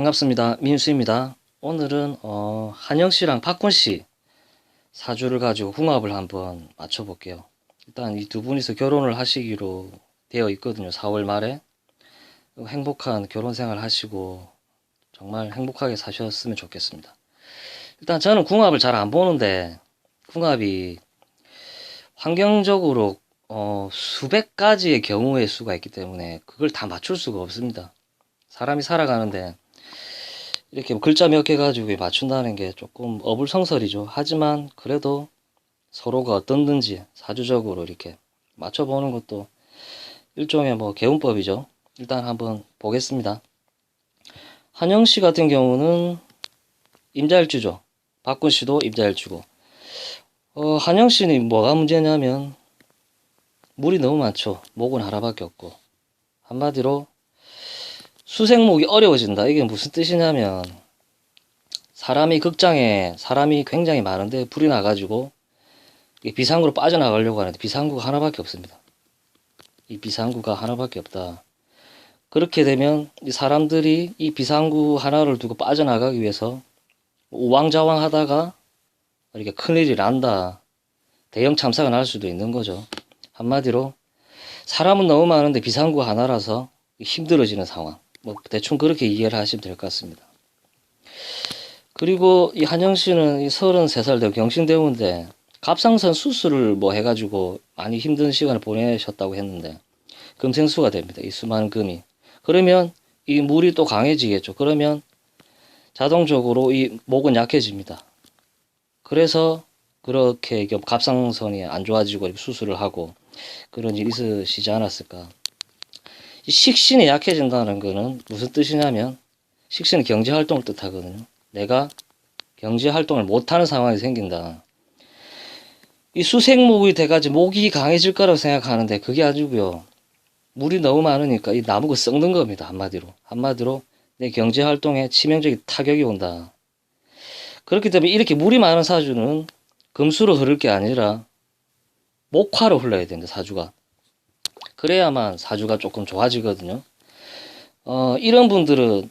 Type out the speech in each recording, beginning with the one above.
반갑습니다. 민수입니다. 오늘은 어, 한영 씨랑 박군 씨 사주를 가지고 궁합을 한번 맞춰볼게요. 일단 이 두 분이서 결혼을 하시기로 되어 있거든요. 4월 말에 행복한 결혼 생활 하시고 정말 행복하게 사셨으면 좋겠습니다. 일단 저는 궁합을 잘 안 보는데 궁합이 환경적으로 어, 수백 가지의 경우의 수가 있기 때문에 그걸 다 맞출 수가 없습니다. 사람이 살아가는데 이렇게 뭐 글자 몇 개 가지고 맞춘다는 게 조금 어불성설이죠. 하지만 그래도 서로가 어떻든지 사주적으로 이렇게 맞춰보는 것도 일종의 뭐 개운법이죠. 일단 한번 보겠습니다. 한영 씨 같은 경우는 임자일주죠. 박군 씨도 임자일주고. 어, 한영 씨는 뭐가 문제냐면 물이 너무 많죠. 목은 하나밖에 없고. 한마디로 수생목이 어려워진다. 이게 무슨 뜻이냐면 사람이 극장에 사람이 굉장히 많은데 불이 나가지고 이 비상구로 빠져나가려고 하는데 비상구가 하나밖에 없습니다. 이 비상구가 하나밖에 없다. 그렇게 되면 이 사람들이 이 비상구 하나를 두고 빠져나가기 위해서 우왕좌왕 하다가 이렇게 큰일이 난다. 대형 참사가 날 수도 있는 거죠. 한마디로 사람은 너무 많은데 비상구 하나라서 힘들어지는 상황. 뭐 대충 그렇게 이해를 하시면 될 것 같습니다. 그리고 이 한영 씨는 이 33살 되고 경신대우인데 갑상선 수술을 뭐 해가지고 많이 힘든 시간을 보내셨다고 했는데 금생수가 됩니다. 이 수많은 금이. 그러면 이 물이 또 강해지겠죠. 그러면 자동적으로 이 목은 약해집니다. 그래서 그렇게 갑상선이 안 좋아지고 수술을 하고 그런 일이 있으시지 않았을까. 이 식신이 약해진다는 거는 무슨 뜻이냐면 식신은 경제 활동을 뜻하거든요. 내가 경제 활동을 못하는 상황이 생긴다. 이 수생목이 돼가지고 목이 강해질 거라고 생각하는데 그게 아니고요. 물이 너무 많으니까 이 나무가 썩는 겁니다. 한마디로. 한마디로 내 경제 활동에 치명적인 타격이 온다. 그렇기 때문에 이렇게 물이 많은 사주는 금수로 흐를 게 아니라 목화로 흘러야 된다. 사주가. 그래야만 사주가 조금 좋아지거든요. 어, 이런 분들은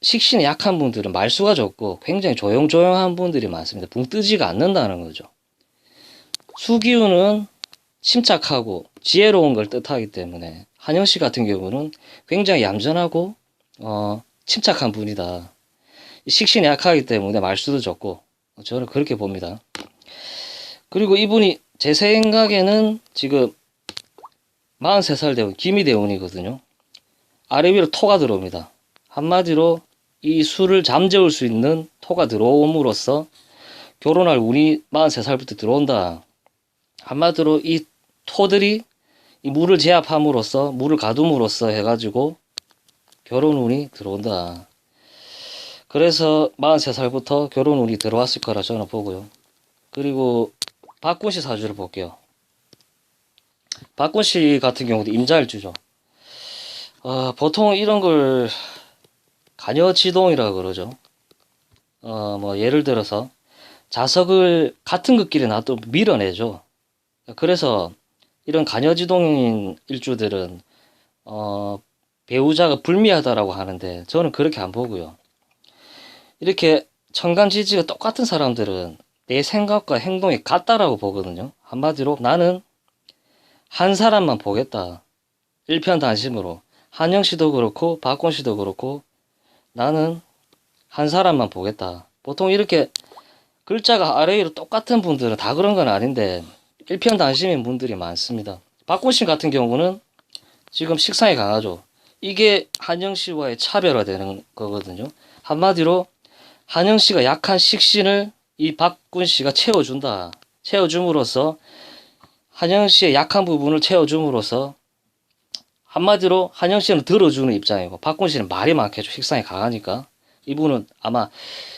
식신이 약한 분들은 말수가 적고 굉장히 조용조용한 분들이 많습니다. 붕 뜨지가 않는다는 거죠. 수기운은 침착하고 지혜로운 걸 뜻하기 때문에 한영 씨 같은 경우는 굉장히 얌전하고 어, 침착한 분이다. 식신이 약하기 때문에 말수도 적고 저는 그렇게 봅니다. 그리고 이분이 제 생각에는 지금 43살 대운 기미대운이거든요. 아래 위로 토가 들어옵니다. 한마디로 이 술을 잠재울 수 있는 토가 들어옴으로써 결혼할 운이 43살부터 들어온다. 한마디로 이 토들이 이 물을 제압함으로써 물을 가둠으로써 해가지고 결혼 운이 들어온다. 그래서 43살부터 결혼 운이 들어왔을 거라 저는 보고요. 그리고 박군 씨 사주를 볼게요. 박군 씨 같은 경우도 임자일주죠. 어, 보통 이런 걸 가녀지동이라고 그러죠. 어, 뭐 예를 들어서 자석을 같은 극길에 놔도 밀어내죠. 그래서 이런 가녀지동인 일주들은 어, 배우자가 불미하다라고 하는데 저는 그렇게 안 보고요. 이렇게 천간지지가 똑같은 사람들은 내 생각과 행동이 같다라고 보거든요. 한마디로 나는 한 사람만 보겠다. 일편단심으로. 한영 씨도 그렇고 박곤 씨도 그렇고 나는 한 사람만 보겠다. 보통 이렇게 글자가 아래 위로 똑같은 분들은 다 그런 건 아닌데 일편단심인 분들이 많습니다. 박곤 씨 같은 경우는 지금 식상이 강하죠. 이게 한영 씨와의 차별화되는 거거든요. 한마디로 한영 씨가 약한 식신을 이 박군 씨가 채워준다. 채워줌으로써 한영 씨의 약한 부분을 채워줌으로써 한마디로 한영 씨는 들어주는 입장이고 박군 씨는 말이 많겠죠. 식상이 강하니까. 이분은 아마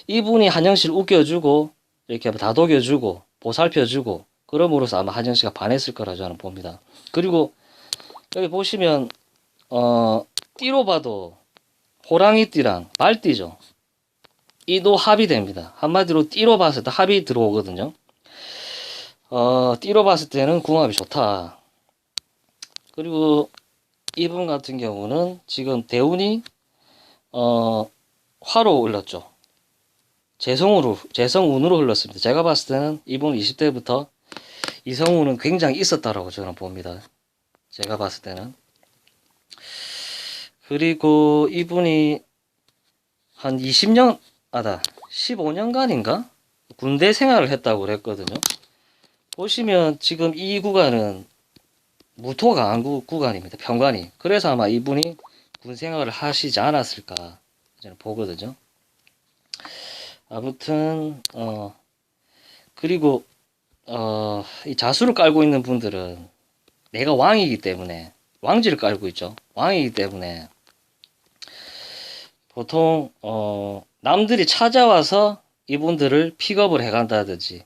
이분이 한영 씨를 웃겨주고 이렇게 다독여주고 보살펴주고 그럼으로써 아마 한영 씨가 반했을 거라 저는 봅니다. 그리고 여기 보시면 어 띠로 봐도 호랑이 띠랑 말띠죠. 이도 합이 됩니다. 한마디로 띠로 때 합이 들어오거든요. 어, 띠로 봤을 때는 궁합이 좋다. 그리고 이분 같은 경우는 지금 대운이 어 화로 흘렀죠. 재성으로, 재성운으로 흘렀습니다. 제가 봤을 때는 이분 20대부터 이성운은 굉장히 있었다라고 저는 봅니다. 제가 봤을 때는. 그리고 이분이 한 20년, 아다, 15년간인가? 군대 생활을 했다고 그랬거든요. 보시면 지금 이 구간은 무토가 구- 구간입니다. 평관이. 그래서 아마 이분이 군 생활을 하시지 않았을까 저는 보거든요. 아무튼 어 그리고 어 이 자수를 깔고 있는 분들은 내가 왕이기 때문에 왕지를 깔고 있죠. 왕이기 때문에 보통 어 남들이 찾아와서 이분들을 픽업을 해간다든지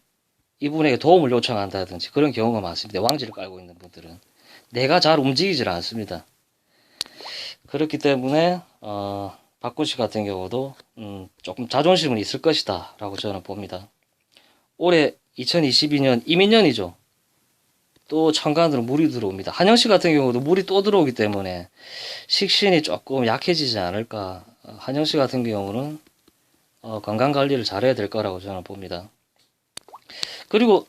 이분에게 도움을 요청한다든지 그런 경우가 많습니다. 왕지를 깔고 있는 분들은 내가 잘 움직이질 않습니다. 그렇기 때문에 어, 박군 씨 같은 경우도 음, 조금 자존심은 있을 것이다 라고 저는 봅니다. 올해 2022년 이민년이죠. 또 천간으로 물이 들어옵니다. 한영 씨 같은 경우도 물이 또 들어오기 때문에 식신이 조금 약해지지 않을까. 어, 한영 씨 같은 경우는 어, 건강 관리를 잘해야 될 거라고 저는 봅니다. 그리고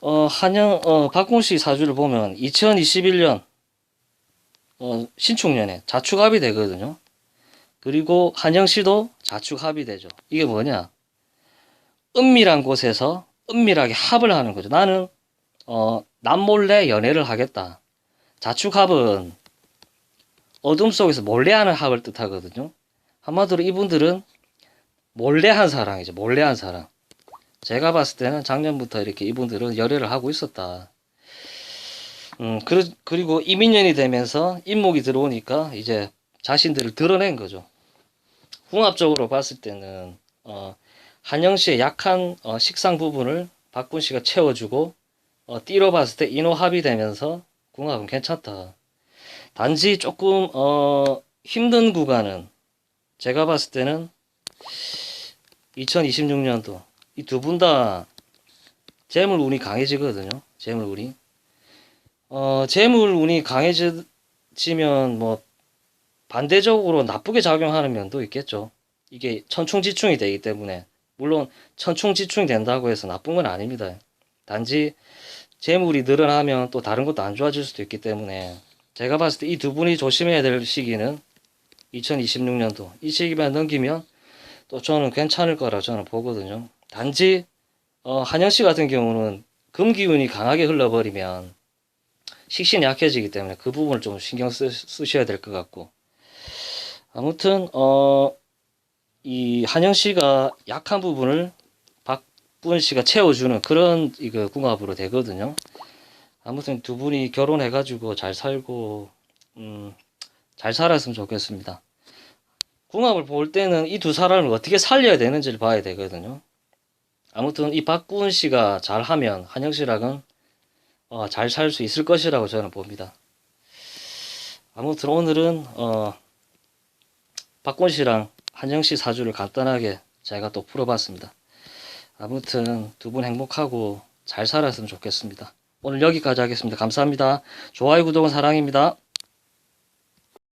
어, 한영 어, 씨 사주를 보면 2021년 어, 신축년에 자축합이 되거든요. 그리고 한영 씨도 자축합이 되죠. 이게 뭐냐? 은밀한 곳에서 은밀하게 합을 하는 거죠. 나는 어, 남몰래 연애를 하겠다. 자축합은 어둠 속에서 몰래 하는 합을 뜻하거든요. 한마디로 이분들은 몰래 한 사랑이죠. 몰래 한 사랑. 제가 봤을 때는 작년부터 이렇게 이분들은 열애를 하고 있었다. 음, 그, 그리고 이민년이 되면서 인목이 들어오니까 이제 자신들을 드러낸 거죠. 궁합적으로 봤을 때는, 어, 한영 씨의 약한 어, 식상 부분을 박군 씨가 채워주고, 어, 띠로 봤을 때 인호합이 되면서 궁합은 괜찮다. 단지 조금, 어, 힘든 구간은 제가 봤을 때는 2026년도 이 두 분 다 재물 운이 강해지거든요. 재물 운이. 어, 재물 운이 강해지면 뭐 반대적으로 나쁘게 작용하는 면도 있겠죠. 이게 천충지충이 되기 때문에 물론 천충지충이 된다고 해서 나쁜 건 아닙니다. 단지 재물이 늘어나면 또 다른 것도 안 좋아질 수도 있기 때문에 제가 봤을 때 이 두 분이 조심해야 될 시기는 2026년도 이 시기만 넘기면 또 저는 괜찮을 거라 저는 보거든요. 단지 어, 한영 씨 같은 경우는 금기운이 강하게 흘러버리면 식신이 약해지기 때문에 그 부분을 좀 신경 쓰, 쓰셔야 될 것 같고 아무튼 어, 이 한영 씨가 약한 부분을 박분 씨가 채워주는 그런 이거 궁합으로 되거든요. 아무튼 두 분이 결혼해 가지고 잘 살고 음, 잘 살았으면 좋겠습니다. 궁합을 볼 때는 이 두 사람을 어떻게 살려야 되는지를 봐야 되거든요. 아무튼 이 박구은 씨가 잘하면 한영 씨랑은 어, 잘 살 수 있을 것이라고 저는 봅니다. 아무튼 오늘은 어, 박구은 씨랑 한영 씨 사주를 간단하게 제가 또 풀어봤습니다. 아무튼 두 분 행복하고 잘 살았으면 좋겠습니다. 오늘 여기까지 하겠습니다. 감사합니다. 좋아요, 구독은 사랑입니다.